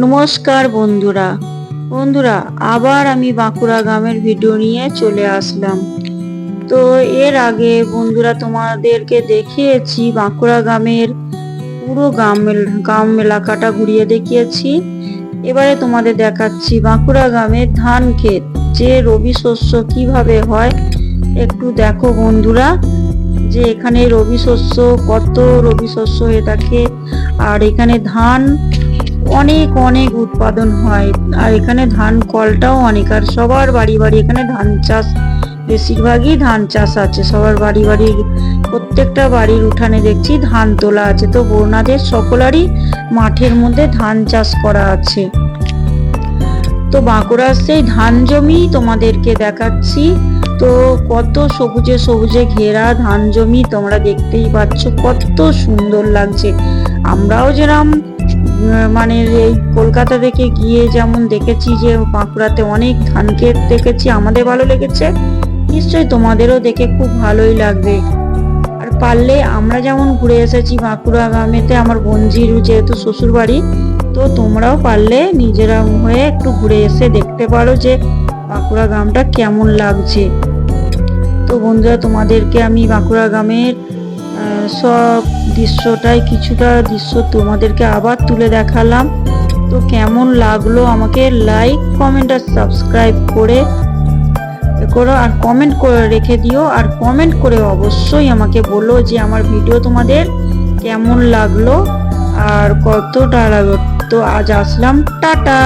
নমস্কার বন্ধুরা। বন্ধুরা, আবার আমি বাঁকুড়া গ্রামের ভিডিও নিয়ে চলে আসলাম। তো এর আগে বন্ধুরা, তোমাদেরকে দেখিয়েছি বাঁকুড়া গ্রামের পুরো গ্রাম গ্রাম এলাকাটা ঘুরিয়ে দেখিয়েছি। এবারে তোমাদের দেখাচ্ছি বাঁকুড়া গ্রামের ধান ক্ষেত, যে রবি শস্য কীভাবে হয়। একটু দেখো বন্ধুরা, যে এখানে রবি শস্য, কত রবি শস্য হয়ে থাকে, আর এখানে ধান অনেক অনেক উৎপাদন হয়। আর এখানে ধান কলটাও অনেক। আর সবার বাড়ি বাড়ি এখানে ধান চাষ বেশিরভাগই ধান চাষ আছে। সবার বাড়ি বাড়ি প্রত্যেকটা বাড়ির উঠানে দেখছি ধান তোলা আছে। তো বর্ণাদের সকলারই মাঠের মধ্যে ধান চাষ করা আছে। তো বাঁকুড়ার সেই ধান জমি তোমাদেরকে দেখাচ্ছি। তো কত সবুজে সবুজে ঘেরা ধান জমি তোমরা দেখতেই পাচ্ছ। কত সুন্দর লাগছে। আমরাও যেরকম উম, মানে এই কলকাতা থেকে গিয়ে যেমন দেখেছি যে বাঁকুড়াতে অনেক ধান ক্ষেত দেখেছি, আমাদের ভালো লেগেছে। নিশ্চয়ই তোমাদেরও দেখে খুব ভালোই লাগবে। আর পারলে আমরা যেমন ঘুরে এসেছি বাঁকুড়া গ্রামেতে, আমার বঞ্জির যেহেতু শ্বশুর বাড়ি তো তোমরাও পারলে নিজেরা হয়ে একটু ঘুরে এসে দেখতে পারো যে বাঁকুড়া গ্রামটা কেমন লাগছে। তো বন্ধুরা, তোমাদেরকে আমি বাঁকুড়া গ্রামের সব দৃশ্যটাই কিছুটা দৃশ্য তোমাদেরকে আবার তুলে দেখালাম। তো কেমন লাগল আমাকে লাইক কমেন্ট আর সাবস্ক্রাইব করে করো আর কমেন্ট করে রেখে দিও। আর কমেন্ট করে অবশ্যই আমাকে বলো যে আমার ভিডিও তোমাদের কেমন লাগল আর কতটা লাগল। তো আজ আসলাম, টাটা!